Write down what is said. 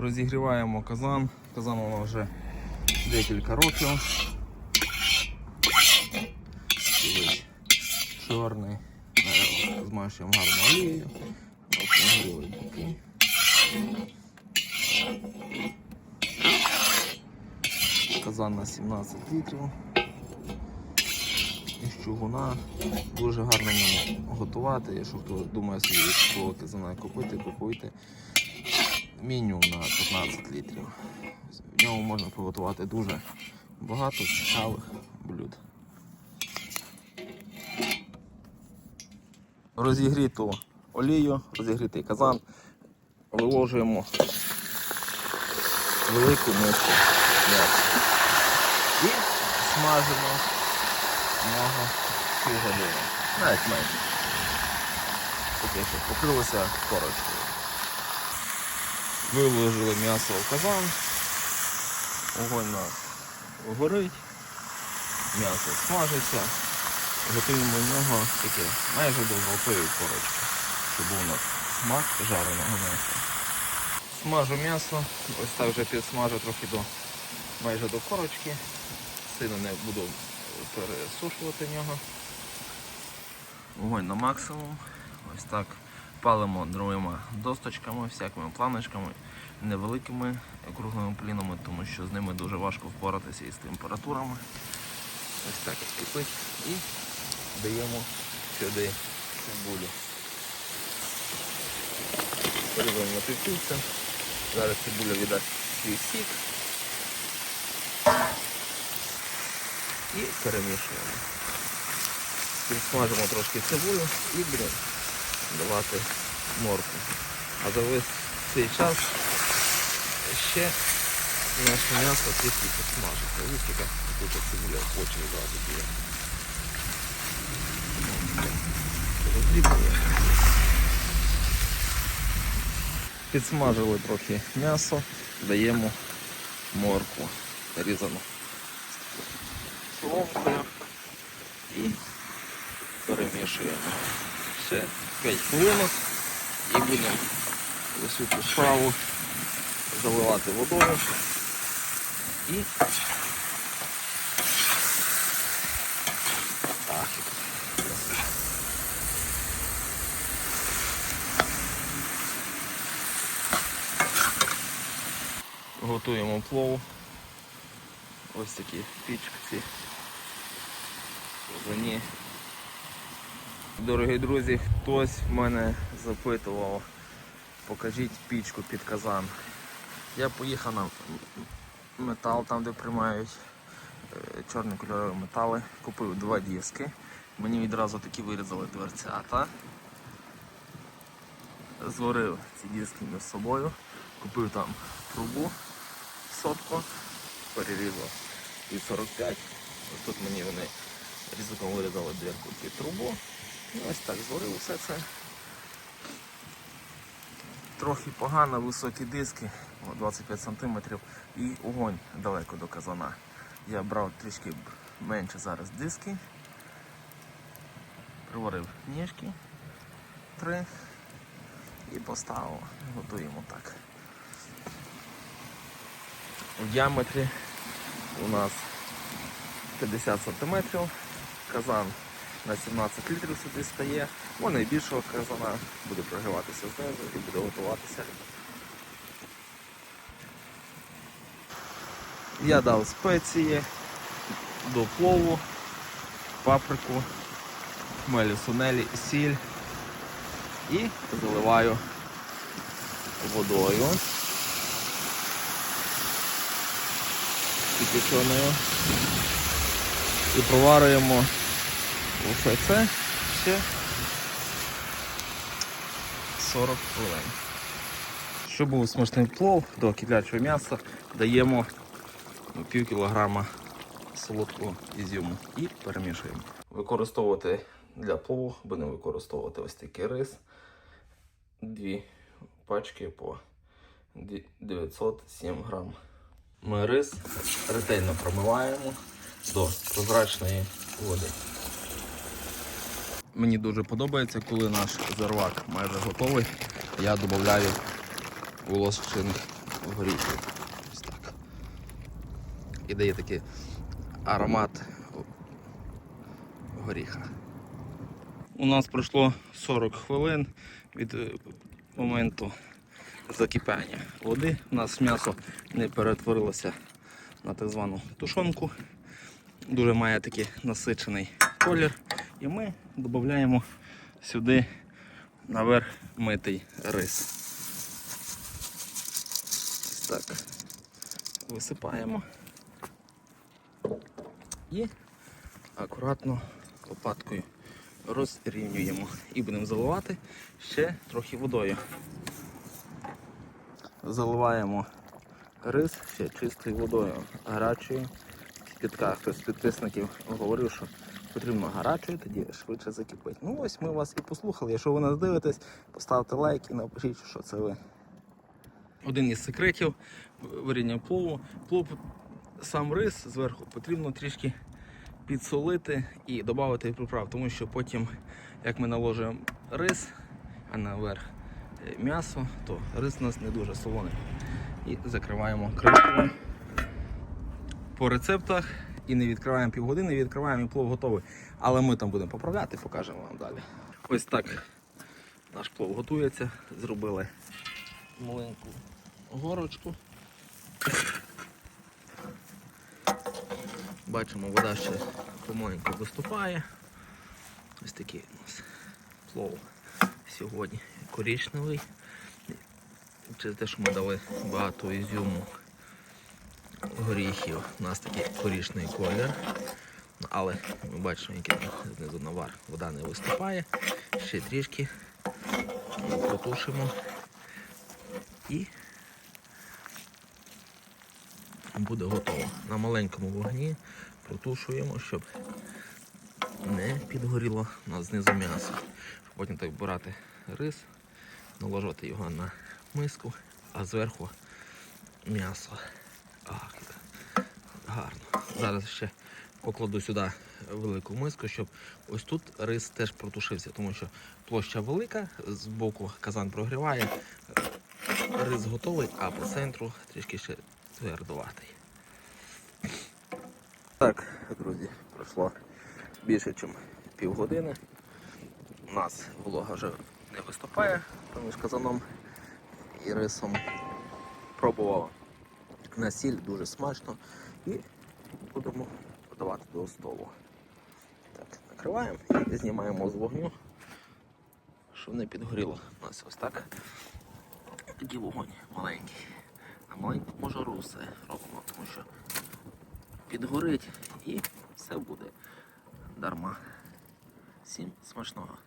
Розігріваємо казан. Казан у нас вже декілька років. Чорний. Е, Змащуємо гарно олією. Ось боки. Казан на 17 літрів. Із чугуна. Дуже гарно готувати. Якщо хто думає собі казана купити, купуйте. Мінімум на 15 літрів. В ньому можна приготувати дуже багато цікавих блюд. Розігріту олію, розігрітий казан. Виложуємо велику миску м'яса. І смажимо нього півгодини. Навіть менше. Таке, щоб покрилося корочкою. Виложили м'ясо в казан. Огонь нас горить. М'ясо смажиться. Готуємо в нього таке майже до золотої корочки, щоб у нас смак жареного м'яса. Смажу м'ясо, ось так вже підсмажу трохи до майже до корочки. Сильно не буду пересушувати нього. Вогонь на максимум. Ось так палимо дровими досточками, всякими планочками, невеликими круглими плінами, тому що з ними дуже важко впоратися із температурами. Ось так кипить і даємо сюди цибулю. Порізаємо на півкільця. Зараз цибуля віддасть свій сік. І перемішуємо. Підсмажимо трошки цибулю і будемо давати морку. А за весь цей час ще наше м'ясо трішки підсмажиться. Ось яка тут цибуля хоче одразу буде. Роздрібнює. Підсмажили трохи м'ясо, даємо моркву різану соломкою і перемішуємо. Ще 5 хвилинок і будемо цю справу заливати водою і. Готуємо плов. Ось такі. Вони. Дорогі друзі, хтось в мене запитував, покажіть пічку під казан. Я поїхав на метал, там де приймають е, чорні кольорові метали, купив два диски. Мені відразу такі вирізали дверцята. Зварив ці диски між собою, купив там трубу сотку, перерізав під 45. Ось тут мені вони різаком вирізали дверку під трубу. І ось так зварив все це. Трохи погано, високі диски, 25 см і огонь далеко до казана. Я брав трішки менше зараз диски, приварив ніжки три і поставив. Готуємо так. В діаметрі у нас 50 см, казан на 17 літрів сюди стає. У найбільшого казана буде прогріватися знизу і буде готуватися. Я дав спеції до плову, паприку, хмелі сунелі, сіль і заливаю водою. кипяченою. І проварюємо усе це ще 40 хвилин. Щоб був смачний плов до киплячого м'яса, даємо ну, пів кілограма солодкого ізюму і перемішуємо. Використовувати для плову будемо використовувати ось такий рис. Дві пачки по 907 грам. Ми рис ретельно промиваємо до прозрачної води. Мені дуже подобається, коли наш зервак майже готовий. Я додаю волосчених горіхів. Ось так. І дає такий аромат горіха. У нас пройшло 40 хвилин від е, моменту закипання води. У нас м'ясо не перетворилося на так звану тушонку. Дуже має такий насичений колір. І ми додаємо сюди наверх митий рис. Так. Висипаємо і акуратно лопаткою розрівнюємо і будемо заливати ще трохи водою. Заливаємо рис ще чистою водою, гарячою. В підках хтось з підписників говорив, що потрібно гарячою, тоді швидше закипить. Ну ось ми вас і послухали. Якщо ви нас дивитесь, поставте лайк і напишіть, що це ви. Один із секретів варіння плову. Плов сам рис зверху потрібно трішки підсолити і додати приправ, тому що потім, як ми наложимо рис, а наверх е, м'ясо, то рис у нас не дуже солоний. І закриваємо кришкою по рецептах і не відкриваємо півгодини, відкриваємо і плов готовий. Але ми там будемо поправляти, покажемо вам далі. Ось так наш плов готується. Зробили маленьку горочку. Бачимо, вода ще помаленьку виступає. Ось такий у нас плов сьогодні коричневий. Через те, що ми дали багато ізюму горіхів, у нас такий коричневий колір. Але ми бачимо, який знизу навар. Вода не виступає. Ще трішки потушимо і буде готово. На маленькому вогні протушуємо, щоб не підгоріло у нас знизу м'ясо. Потім так брати рис, наложити його на миску, а зверху м'ясо. Як гарно. Зараз ще покладу сюди велику миску, щоб ось тут рис теж протушився, тому що площа велика, з боку казан прогріває, рис готовий, а по центру трішки ще твердуватий. Так, друзі, пройшло більше, ніж півгодини. У нас волога вже не виступає поміж казаном і рисом. Пробував на сіль дуже смачно і будемо подавати до столу. Так, накриваємо і знімаємо з вогню, щоб не підгоріло. У нас ось так. Такий вогонь маленький. На маленькому жару все робимо, тому що підгорить і все буде дарма. Всім смачного.